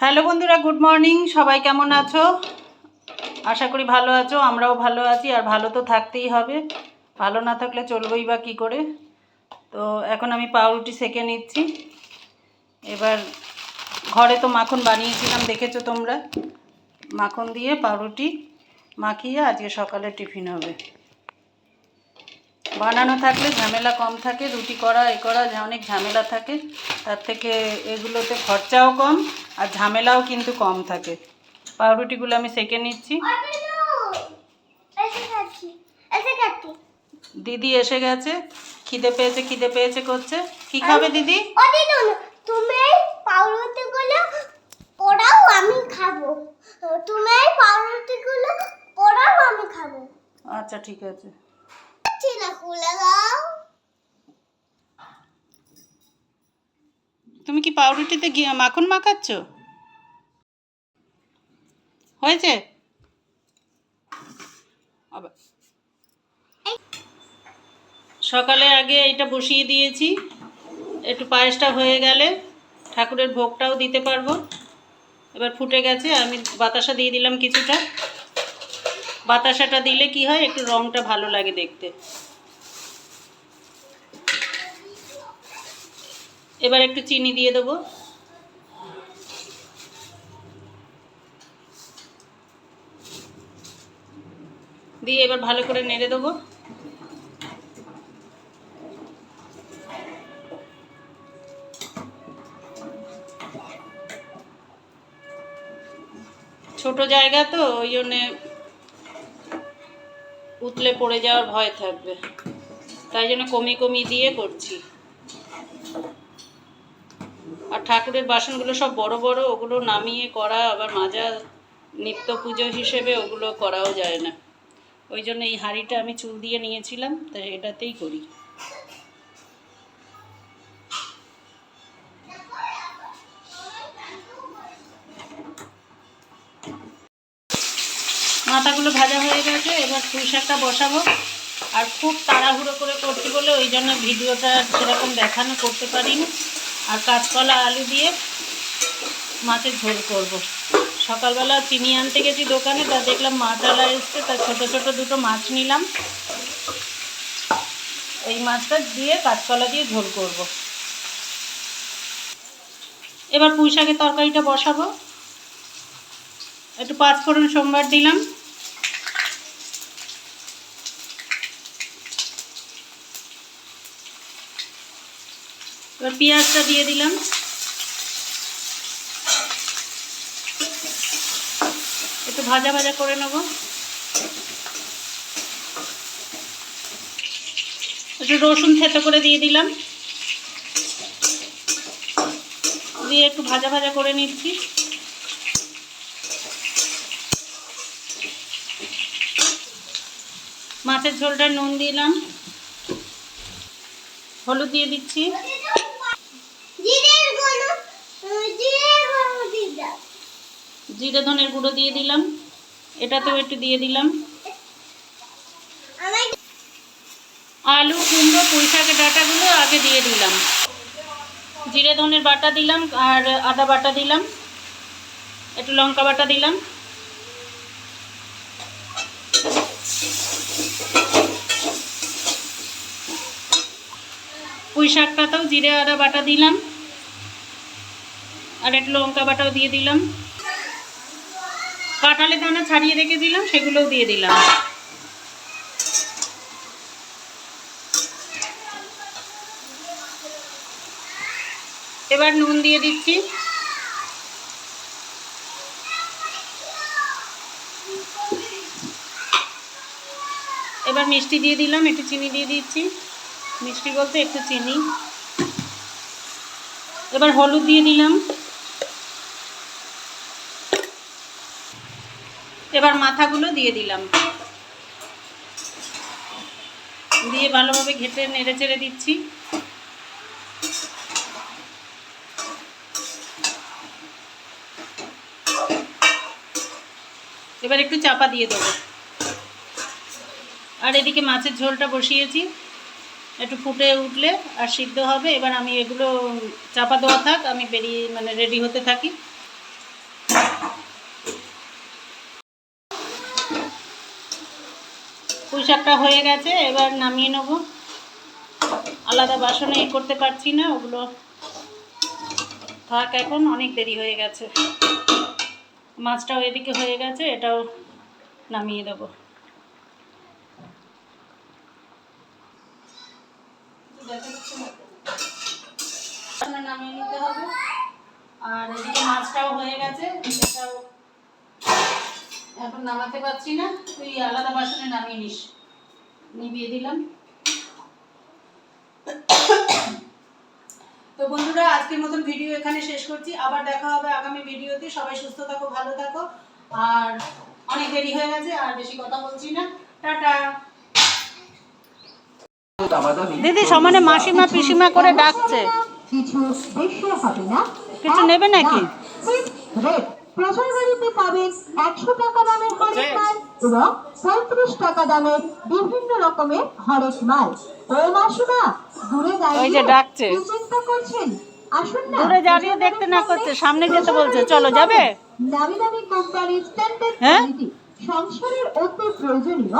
Hello বন্ধুরা, good morning. সবাই কেমন আছো? আশা করি ভালো আছো, আমরাও ভালো আছি, আর ভালো তো থাকতেই হবে। ভালো না থাকলে চলবেই বা কী করে? তো এখন আমি পাউরুটি সেকে নিচ্ছি। এবার ঘরে তো মাখন বানিয়েছিলাম, দেখেছ তোমরা? মাখন দিয়ে পাউরুটি মাখিয়ে আজকে সকালে টিফিন হবে। বানানো থাকলে ঝামেলা কম থাকে রুটি করা এ করা যা অনেক ঝামেলা থাকে তার থেকে এগুলোতে খরচাও কম আর ঝামেলাও কিন্তু কম থাকে। পাউরুটিগুলো আমি সেকে নিচ্ছি। দিদি এসে গেছে খিদে পেয়েছে খিদে পেয়েছে করছে। কি খাবে দিদি? তুমি পাউরুটিগুলো পোড়াও আমি খাব। তুমি পাউরুটিগুলো পোড়াও আমি খাব। আচ্ছা ঠিক আছে। তুমি কি পাউরুটিতে মাখন মাখাচ্ছ? হয়েছে? সকালে আগে এটা বসিয়ে দিয়েছি। একটু পায়েসটা হয়ে গেলে ঠাকুরের ভোগটাও দিতে পারব। এবার ফুটে গেছে, আমি বাতাসা দিয়ে দিলাম কিছুটা। বাতাসাটা দিলে কি হয়, একটু রঙটা ভালো লাগে দেখতে। এবার একটু চিনি দিয়ে দেবো। দিয়ে এবার ভালো করে নেড়ে দেবো। ছোট জায়গা তো, ওই জন্যে উতলে পড়ে যাওয়ার ভয় থাকবে। তাই জন্য কমি কমি দিয়ে করছি। আর ঠাকুরের বাসনগুলো সব বড় বড়, ওগুলো নামিয়ে করা, আবার মাজা, নিত্য পুজো হিসেবে ওগুলো করাও যায় না। ওই জন্য এই হাঁড়িটা আমি চুল দিয়ে নিয়েছিলাম তাই এটাতেই করি। মাথাগুলো ভাজা হয়ে গেছে, এবার পুঁই শাকটা বসাবো। আর খুব তাড়াহুড়ো করে করতে বলে ওই জন্য ভিডিওটা সেরকম দেখানো করতে পারিনি। আর কাঁচকলা আলু দিয়ে মাছের ঝোল করব। সকালবেলা চিনি আনতে গেছি দোকানে, তা দেখলাম মাছালা এসছে, তা ছোট ছোটো দুটো মাছ নিলাম এই মাছটা দিয়ে কাঁচকলা দিয়ে ঝোল করব। এবার পুঁই শাকের তরকারিটা বসাবো একটু পাঁচফোড়ন সোমবার দিলাম এবার পেঁয়াজটা দিয়ে দিলাম। একটু ভাজা ভাজা করে নেব। একটু রসুন থেতো করে দিয়ে দিলাম। দিয়ে একটু ভাজা ভাজা করে নিচ্ছি। মাছের ঝোলটা নুন দিলাম। হলুদ দিয়ে দিচ্ছি জিরের গুঁড়ো জিরের গুঁড়ো দিয়ে দাও জিরে ধনের গুঁড়ো দিয়ে দিলাম। এটাতেও একটু দিয়ে দিলাম। আলু কুমড়ো পুঁই শাকের ডাঁটাগুলো আগে দিয়ে দিলাম। জিরে ধনের বাটা দিলাম আর আদা বাটা দিলাম। একটু লঙ্কা বাটা দিলাম। পুঁই শাকটাতেও জিরে আদা বাটা দিলাম। আর একটু লঙ্কা বাটাও দিয়ে দিলাম। কাঁঠালের দানা ছাড়িয়ে রেখে দিলাম, সেগুলোও দিয়ে দিলাম। এবার নুন দিয়ে দিচ্ছি। এবার মিষ্টি দিয়ে দিলাম, একটু চিনি দিয়ে দিচ্ছি। মিষ্টি বলতে একটু চিনি। এবার হলুদ দিয়ে দিলাম। এবার মাথাগুলো দিয়ে দিলাম। দিয়ে ভালোভাবে ঘেটে নেড়ে চেড়ে দিচ্ছি। এবার একটু চাপা দিয়ে দেবো। আর এদিকে মাছের ঝোলটা বসিয়েছি। একটু ফুটে উঠলে আর সিদ্ধ হবে। এবার আমি এগুলো চাপা দেওয়া থাক, আমি বেরিয়ে মানে রেডি হতে থাকি। পুঁই শাকটা হয়ে গেছে, এবার নামিয়ে নেব। আলাদা বাসনে এ করতে পারছি না, ওগুলো থাক এখন, অনেক দেরি হয়ে গেছে। মাছটাও এদিকে হয়ে গেছে, এটাও নামিয়ে দেবো। নামিয়ে নিতে হবে। আর এদিকে মাছটাও হয়ে গেছে, এটাও এখন নামাতে পারছি না তুই আলাদা বাসনে নামিয়ে নিস। নিভিয়ে দিলাম। তো বন্ধুরা আজকের মতন ভিডিও এখানে শেষ করছি। আবার দেখা হবে আগামী ভিডিওতে। সবাই সুস্থ থাকো ভালো থাকো। আর অনেক দেরি হয়ে গেছে আর বেশি কথা বলছি না। টাটা। দিদি সমানে মাসিমা পিসিমা করে ডাকছে। কিছু নেবে নাকি? রেট প্রচার গাড়িতে পাবেন একশো টাকা দামের হরেক মাল এবং পঁয়ত্রিশ টাকা দামের বিভিন্ন রকমের হরেক মাল। ও মাসুমা দূরে দাঁড়িয়ে ডাকছে। চিন্তা করছেন? আসুন না। দূরে দাঁড়িয়ে দেখতে না করছে সামনে যেতে বলছে। চলো যাবে? দামি দামি কোম্পানির স্ট্যান্ডার্ড? কোয়ালিটি সংসারের অতি প্রয়োজনীয়